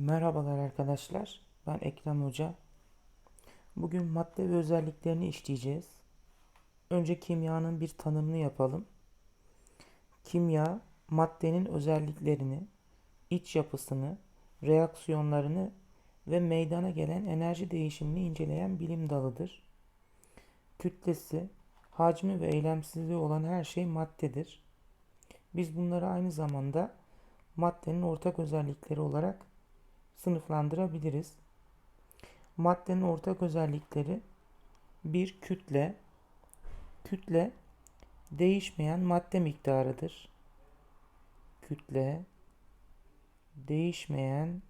Merhabalar arkadaşlar. Ben Ekrem Hoca. Bugün madde ve özelliklerini işleyeceğiz. Önce kimyanın bir tanımını yapalım. Kimya, maddenin özelliklerini, iç yapısını, reaksiyonlarını ve meydana gelen enerji değişimini inceleyen bilim dalıdır. Kütlesi, hacmi ve eylemsizliği olan her şey maddedir. Biz bunları aynı zamanda maddenin ortak özellikleri olarak sınıflandırabiliriz. Maddenin ortak özellikleri bir kütle. Kütle değişmeyen madde miktarıdır. Kütle değişmeyen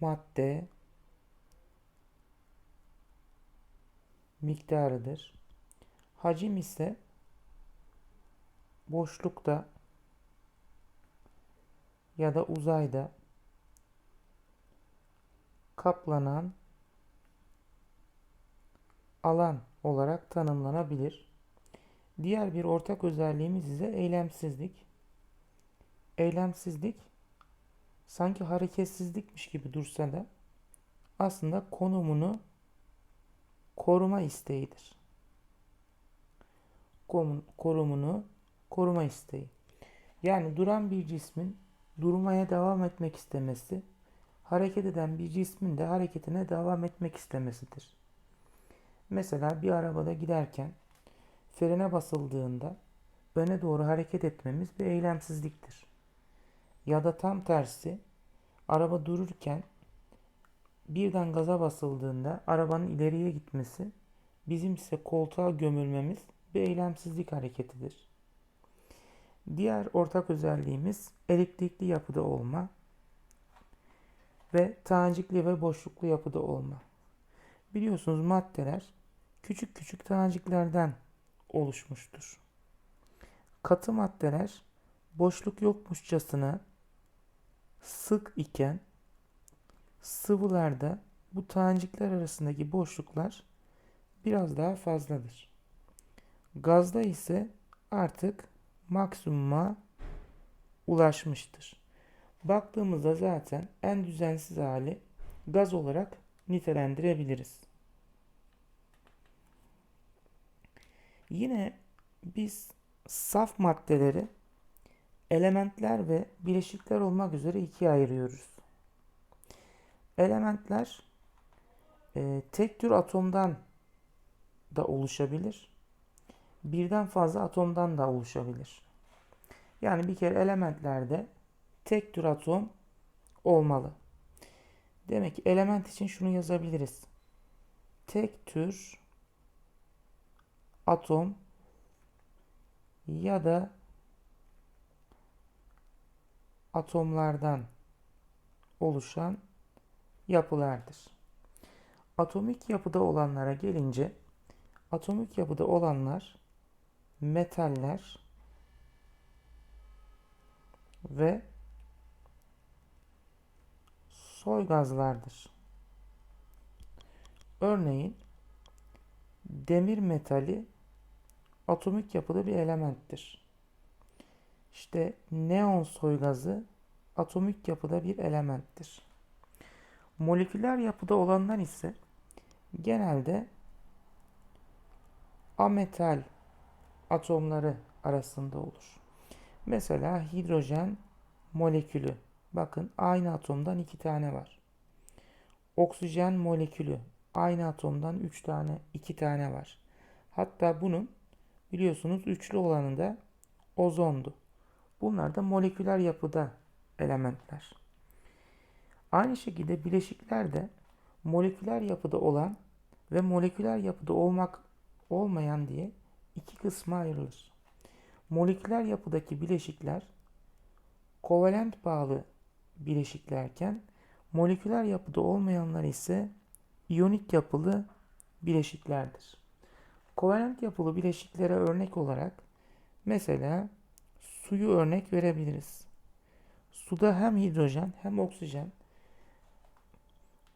madde miktarıdır. Hacim ise boşlukta ya da uzayda kaplanan alan olarak tanımlanabilir. Diğer bir ortak özelliğimiz ise eylemsizlik. Eylemsizlik sanki hareketsizlikmiş gibi dursa da aslında konumunu koruma isteğidir. Korumunu koruma isteği. Yani duran bir cismin durmaya devam etmek istemesi, hareket eden bir cismin de hareketine devam etmek istemesidir. Mesela bir arabada giderken frene basıldığında öne doğru hareket etmemiz bir eylemsizliktir. Ya da tam tersi araba dururken birden gaza basıldığında arabanın ileriye gitmesi bizim ise koltuğa gömülmemiz bir eylemsizlik hareketidir. Diğer ortak özelliğimiz elektrikli yapıda olma ve tanecikli ve boşluklu yapıda olma. Biliyorsunuz maddeler küçük küçük taneciklerden oluşmuştur. Katı maddeler boşluk yokmuşçasına sık iken sıvılarda bu tanecikler arasındaki boşluklar biraz daha fazladır. Gazda ise artık maksimuma ulaşmıştır. Baktığımızda zaten en düzensiz hali gaz olarak nitelendirebiliriz. Yine biz saf maddeleri elementler ve bileşikler olmak üzere ikiye ayırıyoruz. Elementler e, tek tür atomdan da oluşabilir birden fazla atomdan da oluşabilir. Yani bir kere elementlerde tek tür atom olmalı. Demek ki element için şunu yazabiliriz. Tek tür atom ya da atomlardan oluşan yapılardır. Atomik yapıda olanlara gelince atomik yapıda olanlar metaller ve soy gazlardır. Örneğin demir metali atomik yapıda bir elementtir. İşte neon soy gazı atomik yapıda bir elementtir. Moleküler yapıda olanlar ise genelde ametal atomları arasında olur. Mesela hidrojen molekülü. Bakın aynı atomdan iki tane var. Oksijen molekülü. Aynı atomdan üç tane, iki tane var. Hatta bunun biliyorsunuz üçlü olanı da ozondu. Bunlar da moleküler yapıda elementler. Aynı şekilde bileşikler de moleküler yapıda olan ve moleküler yapıda olmak olmayan diye iki kısma ayrılır. Moleküler yapıdaki bileşikler kovalent bağlı bileşiklerken moleküler yapıda olmayanlar ise iyonik yapılı bileşiklerdir. Kovalent yapılı bileşiklere örnek olarak mesela suyu örnek verebiliriz. Suda hem hidrojen hem oksijen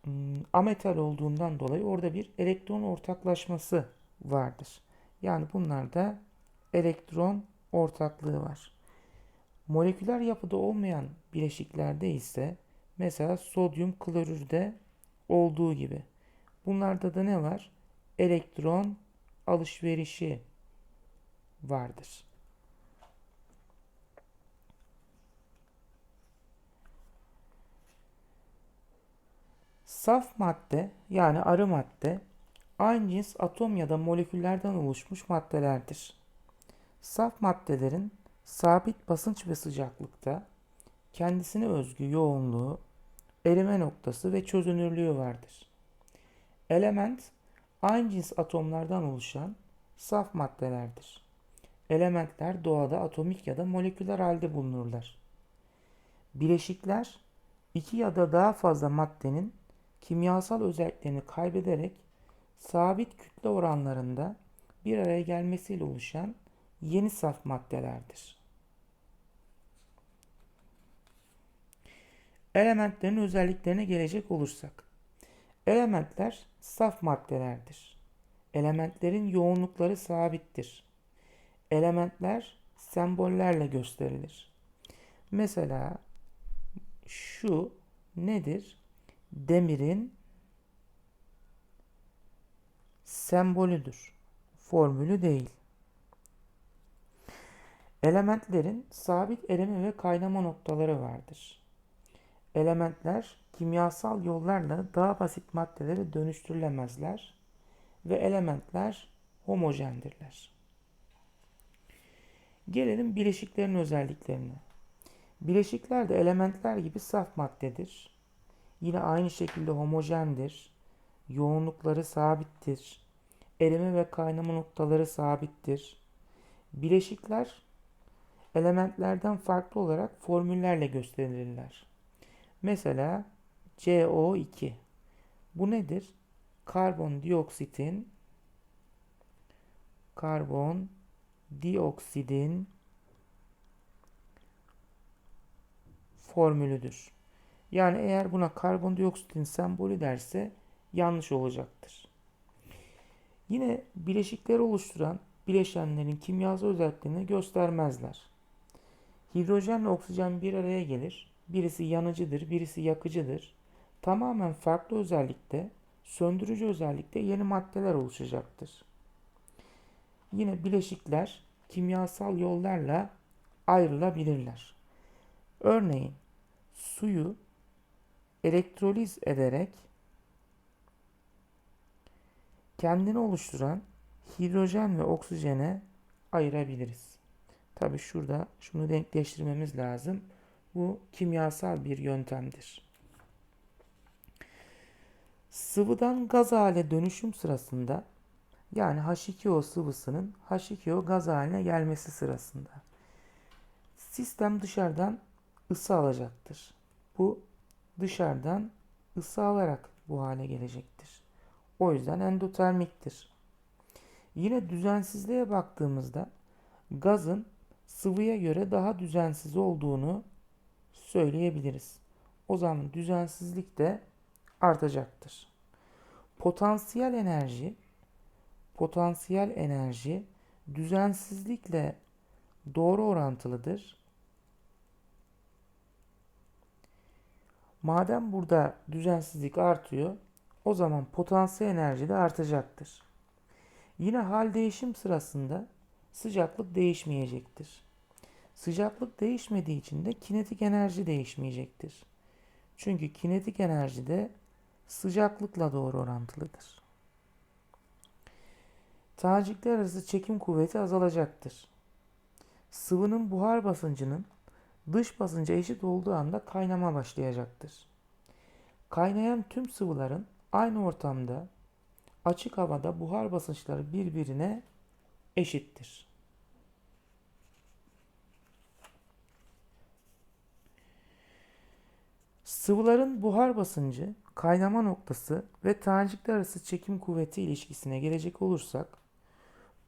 hmm, ametal olduğundan dolayı orada bir elektron ortaklaşması vardır. Yani bunlarda elektron ortaklığı var. Moleküler yapıda olmayan bileşiklerde ise mesela sodyum klorürde olduğu gibi. Bunlarda da ne var? Elektron alışverişi vardır. Saf madde yani arı madde aynı cins atom ya da moleküllerden oluşmuş maddelerdir. Saf maddelerin sabit basınç ve sıcaklıkta kendisine özgü yoğunluğu, erime noktası ve çözünürlüğü vardır. Element aynı cins atomlardan oluşan saf maddelerdir. Elementler doğada atomik ya da moleküler halde bulunurlar. Bileşikler iki ya da daha fazla maddenin kimyasal özelliklerini kaybederek sabit kütle oranlarında bir araya gelmesiyle oluşan yeni saf maddelerdir. Elementlerin özelliklerine gelecek olursak. Elementler saf maddelerdir. Elementlerin yoğunlukları sabittir. Elementler sembollerle gösterilir. Mesela şu nedir? Demirin sembolüdür. Formülü değil. Elementlerin sabit erime ve kaynama noktaları vardır. Elementler kimyasal yollarla daha basit maddelere dönüştürülemezler ve elementler homojendirler. Gelelim bileşiklerin özelliklerine. Bileşikler de elementler gibi saf maddedir. Yine aynı şekilde homojendir. Yoğunlukları sabittir. Erime ve kaynama noktaları sabittir. Bileşikler elementlerden farklı olarak formüllerle gösterilirler. Mesela CO2. Bu nedir? Karbondioksitin karbon dioksidin formülüdür. Yani eğer buna karbondioksitin sembolü derse yanlış olacaktır. Yine bileşikleri oluşturan bileşenlerin kimyasal özelliklerini göstermezler. Hidrojenle oksijen bir araya gelir. Birisi yanıcıdır, birisi yakıcıdır. Tamamen farklı özellikte, söndürücü özellikte yeni maddeler oluşacaktır. Yine bileşikler kimyasal yollarla ayrılabilirler. Örneğin suyu elektroliz ederek kendini oluşturan hidrojen ve oksijene ayırabiliriz. Tabi şurada şunu denkleştirmemiz lazım. Bu kimyasal bir yöntemdir. Sıvıdan gaz hale dönüşüm sırasında yani H2O sıvısının H2O gaz haline gelmesi sırasında sistem dışarıdan ısı alacaktır. Bu dışarıdan ısı alarak bu hale gelecektir. O yüzden endotermiktir. Yine düzensizliğe baktığımızda gazın sıvıya göre daha düzensiz olduğunu söyleyebiliriz. O zaman düzensizlik de artacaktır. Potansiyel enerji potansiyel enerji düzensizlikle doğru orantılıdır. Madem burada düzensizlik artıyor, o zaman potansiyel enerji de artacaktır. Yine hal değişim sırasında sıcaklık değişmeyecektir. Sıcaklık değişmediği için de kinetik enerji değişmeyecektir. Çünkü kinetik enerji de sıcaklıkla doğru orantılıdır. Tanecikler arası çekim kuvveti azalacaktır. Sıvının buhar basıncının dış basınca eşit olduğu anda kaynama başlayacaktır. Kaynayan tüm sıvıların aynı ortamda açık havada buhar basınçları birbirine eşittir. Sıvıların buhar basıncı, kaynama noktası ve tanecikler arası çekim kuvveti ilişkisine gelecek olursak,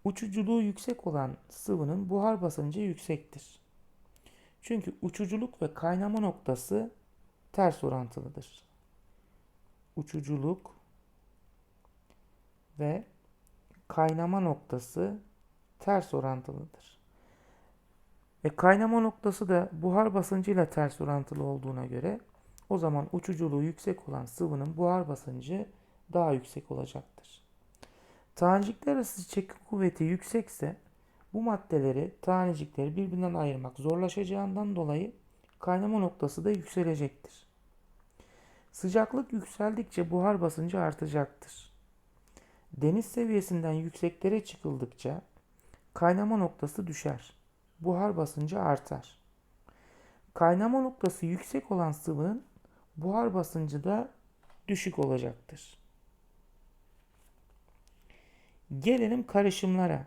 uçuculuğu yüksek olan sıvının buhar basıncı yüksektir. Çünkü uçuculuk ve kaynama noktası ters orantılıdır. Uçuculuk ve kaynama noktası ters orantılıdır. E kaynama noktası da buhar basıncıyla ters orantılı olduğuna göre o zaman uçuculuğu yüksek olan sıvının buhar basıncı daha yüksek olacaktır. Tanecikler arası çekim kuvveti yüksekse bu maddeleri, tanecikleri birbirinden ayırmak zorlaşacağından dolayı kaynama noktası da yükselecektir. Sıcaklık yükseldikçe buhar basıncı artacaktır. Deniz seviyesinden yükseklere çıkıldıkça kaynama noktası düşer. Buhar basıncı artar. Kaynama noktası yüksek olan sıvının buhar basıncı da düşük olacaktır. Gelelim karışımlara.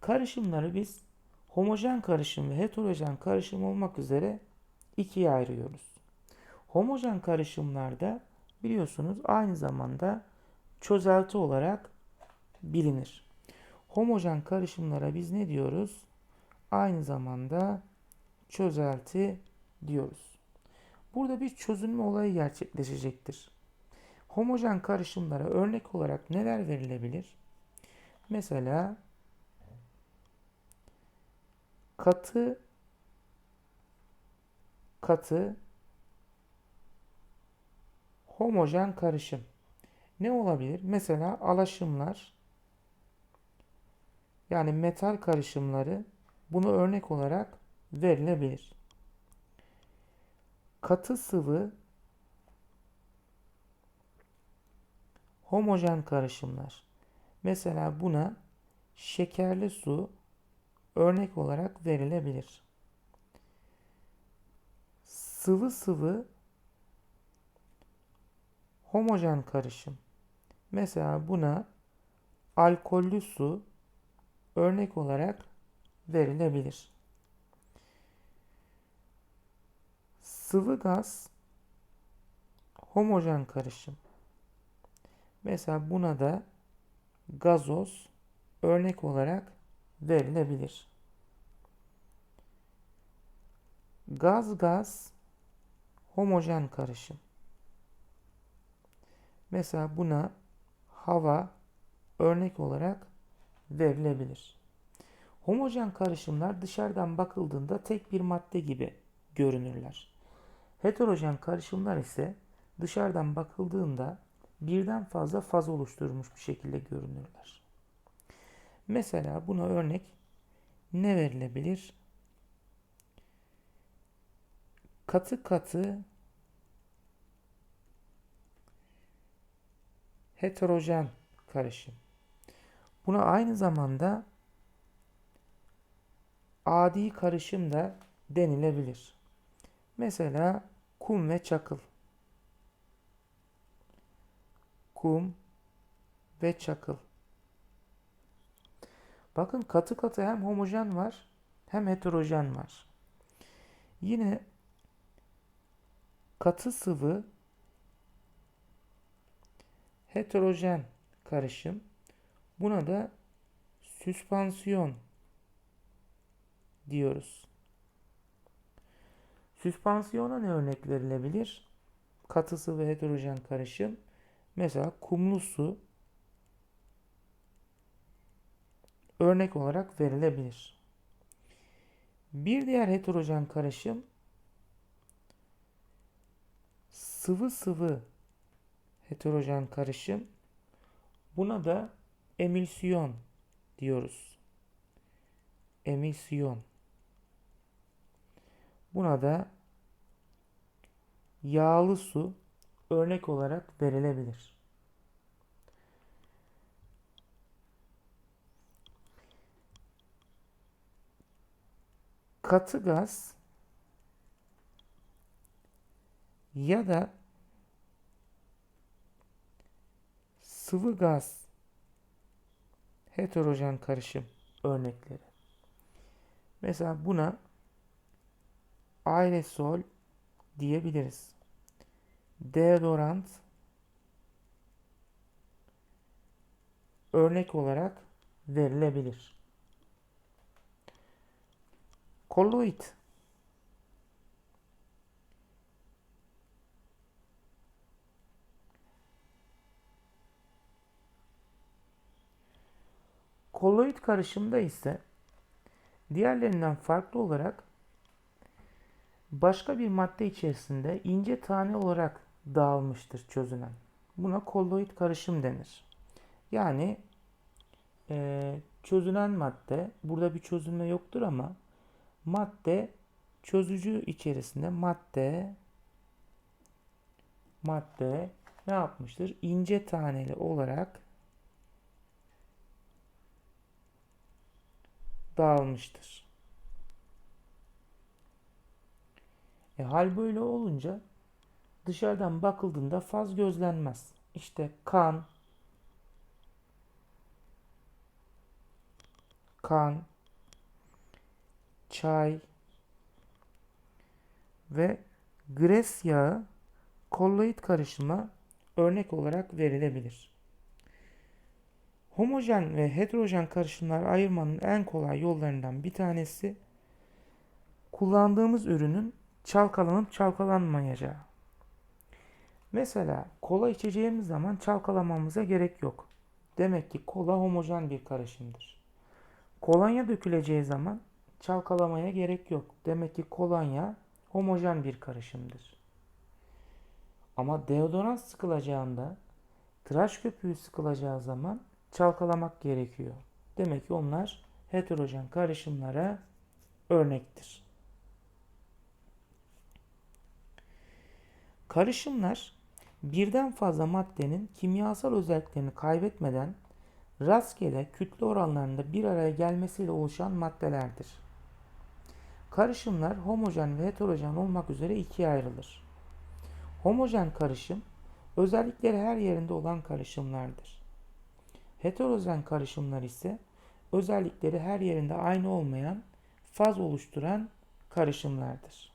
Karışımları biz homojen karışım ve heterojen karışım olmak üzere ikiye ayırıyoruz. Homojen karışımlarda biliyorsunuz aynı zamanda çözelti olarak bilinir. Homojen karışımlara biz ne diyoruz? Aynı zamanda çözelti diyoruz. Burada bir çözünme olayı gerçekleşecektir. Homojen karışımlara örnek olarak neler verilebilir? Mesela katı katı homojen karışım. Ne olabilir? Mesela alaşımlar yani metal karışımları bunu örnek olarak verilebilir. Katı sıvı homojen karışımlar. Mesela buna şekerli su örnek olarak verilebilir. Sıvı sıvı homojen karışım. Mesela buna alkollü su örnek olarak verilebilir. Sıvı gaz homojen karışım. Mesela buna da gazoz örnek olarak verilebilir. Gaz gaz homojen karışım. Mesela buna hava örnek olarak verilebilir. Homojen karışımlar dışarıdan bakıldığında tek bir madde gibi görünürler. Heterojen karışımlar ise dışarıdan bakıldığında birden fazla faz oluşturmuş bir şekilde görünürler. Mesela buna örnek ne verilebilir? Katı katı heterojen karışım. Buna aynı zamanda adi karışım da denilebilir. Mesela kum ve çakıl. Kum ve çakıl. Bakın katı katı hem homojen var hem heterojen var. Yine katı sıvı heterojen karışım. Buna da süspansiyon diyoruz. Süspansiyona ne örnek verilebilir? Katısı ve heterojen karışım. Mesela kumlu su örnek olarak verilebilir. Bir diğer heterojen karışım sıvı sıvı heterojen karışım. Buna da emilsiyon diyoruz. Emisyon. Buna da yağlı su örnek olarak verilebilir. Katı gaz ya da sıvı gaz heterojen karışım örnekleri. Mesela buna aerosol diyebiliriz. Deodorant örnek olarak verilebilir. Kolloid Kolloid karışımda ise Diğerlerinden farklı olarak başka bir madde içerisinde ince tane olarak dağılmıştır çözünen. Buna kolloid karışım denir. Yani e, çözünen madde, burada bir çözülme yoktur ama madde çözücü içerisinde madde madde ne yapmıştır? İnce taneli olarak dağılmıştır. E, hal böyle olunca dışarıdan bakıldığında faz gözlenmez. İşte kan, kan, çay ve gres yağı kolloid karışıma örnek olarak verilebilir. Homojen ve heterojen karışımlar ayırmanın en kolay yollarından bir tanesi kullandığımız ürünün çalkalanıp çalkalanmayacağı. Mesela kola içeceğimiz zaman çalkalamamıza gerek yok. Demek ki kola homojen bir karışımdır. Kolonya döküleceği zaman çalkalamaya gerek yok. Demek ki kolonya homojen bir karışımdır. Ama deodorant sıkılacağında tıraş köpüğü sıkılacağı zaman çalkalamak gerekiyor. Demek ki onlar heterojen karışımlara örnektir. Karışımlar birden fazla maddenin kimyasal özelliklerini kaybetmeden rastgele kütle oranlarında bir araya gelmesiyle oluşan maddelerdir. Karışımlar homojen ve heterojen olmak üzere ikiye ayrılır. Homojen karışım özellikleri her yerinde olan karışımlardır. Heterojen karışımlar ise özellikleri her yerinde aynı olmayan faz oluşturan karışımlardır.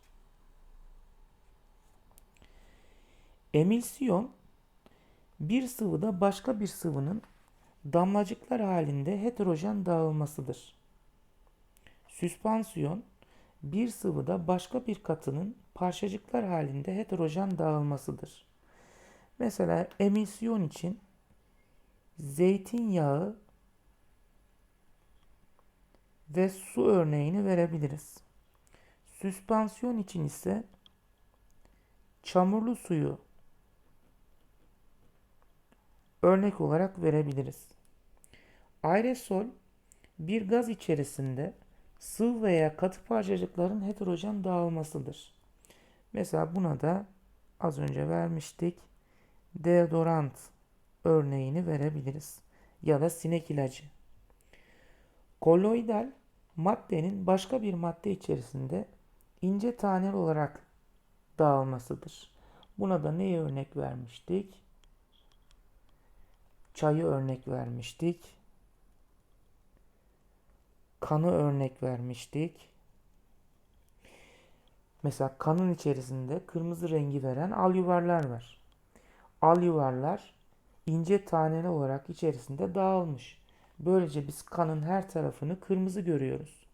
Emilsiyon bir sıvıda başka bir sıvının damlacıklar halinde heterojen dağılmasıdır. Süspansiyon bir sıvıda başka bir katının parçacıklar halinde heterojen dağılmasıdır. Mesela emisyon için zeytinyağı ve su örneğini verebiliriz. Süspansiyon için ise çamurlu suyu örnek olarak verebiliriz. Aerosol bir gaz içerisinde sıvı veya katı parçacıkların heterojen dağılmasıdır. Mesela buna da az önce vermiştik. Deodorant örneğini verebiliriz. Ya da sinek ilacı. Kolloidal maddenin başka bir madde içerisinde ince tanel olarak dağılmasıdır. Buna da neye örnek vermiştik? Çayı örnek vermiştik. Kanı örnek vermiştik. Mesela kanın içerisinde kırmızı rengi veren al yuvarlar var. Al yuvarlar ince taneli olarak içerisinde dağılmış. Böylece biz kanın her tarafını kırmızı görüyoruz.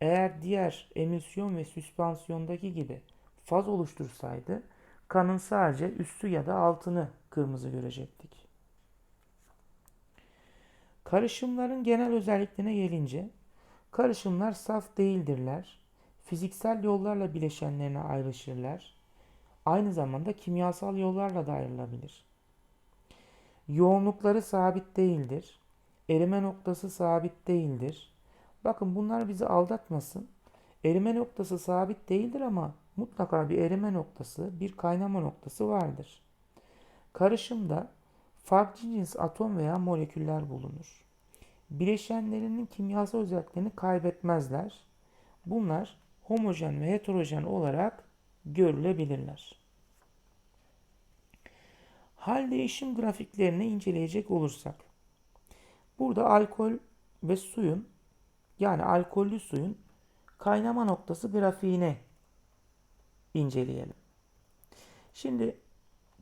Eğer diğer emülsiyon ve süspansiyondaki gibi faz oluştursaydı kanın sadece üstü ya da altını kırmızı görecektik. Karışımların genel özelliklerine gelince karışımlar saf değildirler. Fiziksel yollarla bileşenlerine ayrışırlar. Aynı zamanda kimyasal yollarla da ayrılabilir. Yoğunlukları sabit değildir. Erime noktası sabit değildir. Bakın bunlar bizi aldatmasın. Erime noktası sabit değildir ama mutlaka bir erime noktası, bir kaynama noktası vardır. Karışımda farklı cins atom veya moleküller bulunur. Bileşenlerinin kimyasal özelliklerini kaybetmezler. Bunlar homojen ve heterojen olarak görülebilirler. Hal değişim grafiklerini inceleyecek olursak burada alkol ve suyun yani alkollü suyun kaynama noktası grafiğini inceleyelim. Şimdi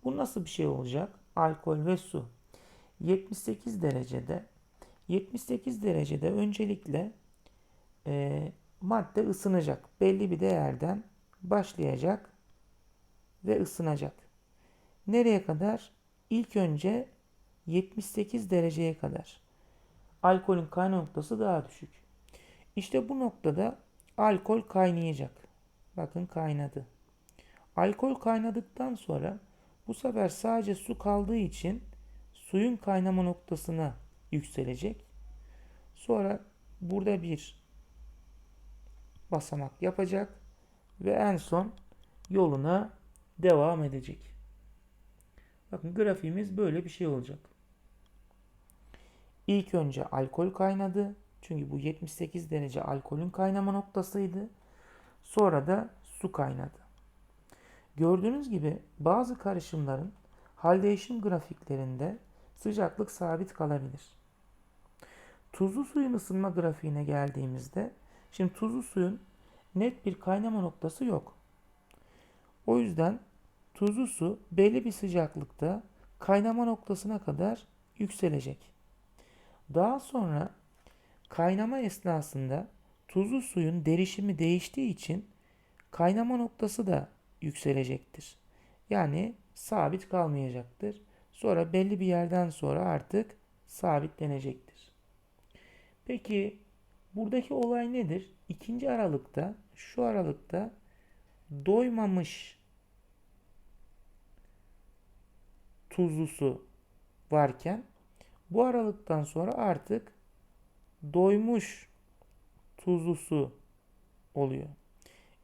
bu nasıl bir şey olacak? Alkol ve su 78 derecede 78 derecede öncelikle e, madde ısınacak. Belli bir değerden başlayacak ve ısınacak. Nereye kadar? İlk önce 78 dereceye kadar. Alkolün kaynama noktası daha düşük. İşte bu noktada alkol kaynayacak. Bakın kaynadı. Alkol kaynadıktan sonra bu sefer sadece su kaldığı için suyun kaynama noktasına yükselecek. Sonra burada bir basamak yapacak ve en son yoluna devam edecek. Bakın grafiğimiz böyle bir şey olacak. İlk önce alkol kaynadı. Çünkü bu 78 derece alkolün kaynama noktasıydı. Sonra da su kaynadı. Gördüğünüz gibi bazı karışımların hal değişim grafiklerinde sıcaklık sabit kalabilir. Tuzlu suyun ısınma grafiğine geldiğimizde şimdi tuzlu suyun net bir kaynama noktası yok. O yüzden tuzlu su belli bir sıcaklıkta kaynama noktasına kadar yükselecek. Daha sonra kaynama esnasında tuzlu suyun derişimi değiştiği için kaynama noktası da yükselecektir. Yani sabit kalmayacaktır. Sonra belli bir yerden sonra artık sabitlenecektir. Peki buradaki olay nedir? İkinci aralıkta, şu aralıkta doymamış tuzlu su varken bu aralıktan sonra artık doymuş tuzlu su oluyor.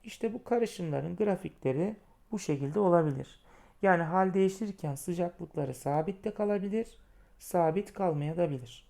İşte bu karışımların grafikleri bu şekilde olabilir. Yani hal değiştirirken sıcaklıkları sabit de kalabilir, sabit kalmaya da bilir.